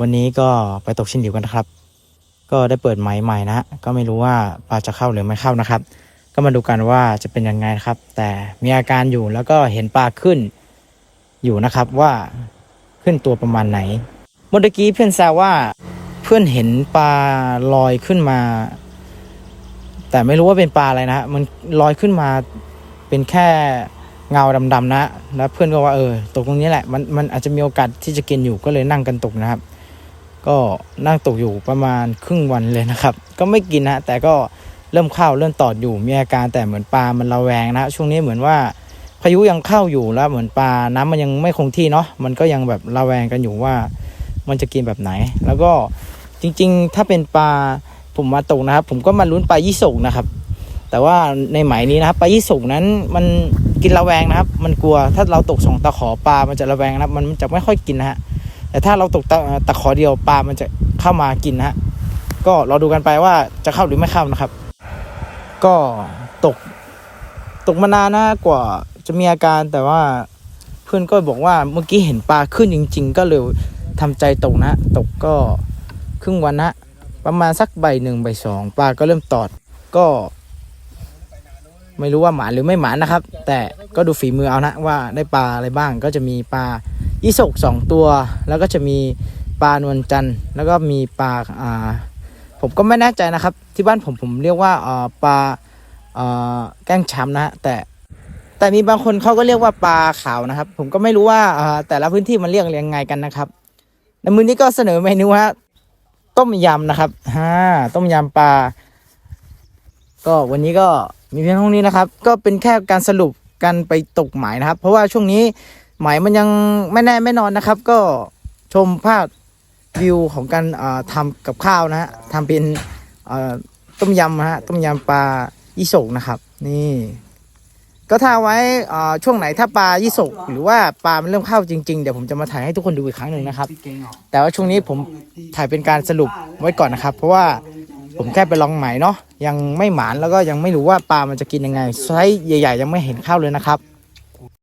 วันนี้ก็ไปตกชิ้นเดิวกันนะครับ ก็ได้เปิดไม้ใหม่นะ ก็ไม่รู้ว่าปลาจะเข้าหรือไม่เข้านะครับ ก็มาดูกันว่าจะเป็นยังไงนะครับ แต่มีอาการอยู่แล้วก็เห็นปลาขึ้นอยู่นะครับว่าขึ้นตัวประมาณไหน เมื่อกี้เพื่อนแซวว่าเพื่อนเห็นปลาลอยขึ้นมา แต่ไม่รู้ว่าเป็นปลาอะไรนะฮะมันลอยขึ้นมาเป็นแค่เงาดำๆนะ แล้วเพื่อนก็ว่าเออตกตรงนี้แหละ มันมันอาจจะมีโอกาสที่จะกินอยู่ก็เลยนั่งกันตกนะครับ ก็นั่งตกอยู่ประมาณครึ่งวันเลยนะครับ ก็ไม่กินนะแต่ก็เริ่มเข้าเริ่มตอดอยู่มีอาการแต่เหมือนปลามันระแวงนะช่วงนี้เหมือนว่าพายุยังเข้าอยู่แล้วเหมือนปลาน้ำมันยังไม่คงที่เนาะมันก็ยังแบบระแวงกันอยู่ว่า มันจะกินแบบไหน แล้วก็จริงๆ ถ้าเป็นปลาผมมาตกนะครับ ผมก็มาลุ้นปลายี่สกนะครับ แต่ว่าในหมายนี้นะครับปลายี่สกนั้นมันกินระแวงนะครับ มันกลัวถ้าเราตกสองตะขอปลามันจะระแวงนะมันจะไม่ค่อยกินนะฮะ แต่ถ้าเราตกตะตะขอเดียวปลามันจะเข้ามากินนะฮะก็ราดูกันไปว่าจะเข้าหรือไม่เข้านะครับ ก็ตกตกมานานนะกว่าจะมีอาการแต่ว่าเพื่อนก็บอกว่าเมื่อกี้เห็นปลาขึ้นจริง ๆ ก็เลยทำใจตกนะ ตกก็ครึ่งวันนะประมาณสักใบหนึ่งใบสองปลาก็เริ่มตอดก็ ไม่รู้ว่าหมาหรือไม่หมานะครับ แต่ก็ดูฝีมือเอานะว่าได้ปลาอะไรบ้างก็จะมีปลา ยี่สกสองตัว แล้วก็จะมีปลานวลจันทร์แล้วก็มีปลาอ่าผมก็ไม่แน่ใจนะครับ ที่บ้านผมผมเรียกว่าอ่อปลาอ่อแก้งช้ำนะฮะแต่แต่มีบางคนเขาก็เรียกว่าปลาขาวนะครับ ผมก็ไม่รู้ว่าอ่อแต่ละพื้นที่มันเรียกยังไงกันนะครับในมือนี้ก็เสนอเมนูฮะต้มยำนะครับฮ่าต้มยำปลา ก็วันนี้ก็มีเพียงเท่านี้นะครับ ก็เป็นแค่การสรุปกันไปตกหมายนะครับ เพราะว่าช่วงนี้ หมายมันยังไม่แน่ไม่นอนนะครับ ก็ชมภาพวิวของการทำกับข้าวนะฮะทำเป็นต้มยำนะฮะต้มยำปลายี่สกนะครับ นี่ ก็ถ้าไว้อ่อช่วงไหนถ้าปลายี่สกหรือว่าปลามันเริ่มเข้าจริงๆ เดี๋ยวผมจะมาถ่ายให้ทุกคนดูอีกครั้งหนึ่งนะครับ แต่ว่าช่วงนี้ผมถ่ายเป็นการสรุปไว้ก่อนนะครับ เพราะว่าผมแค่ไปลองใหม่เนาะยังไม่หมานแล้วก็ยังไม่รู้ว่าปลามันจะกินยังไงไซส์ใหญ่ ๆ ยังไม่เห็นข้าวเลยนะครับ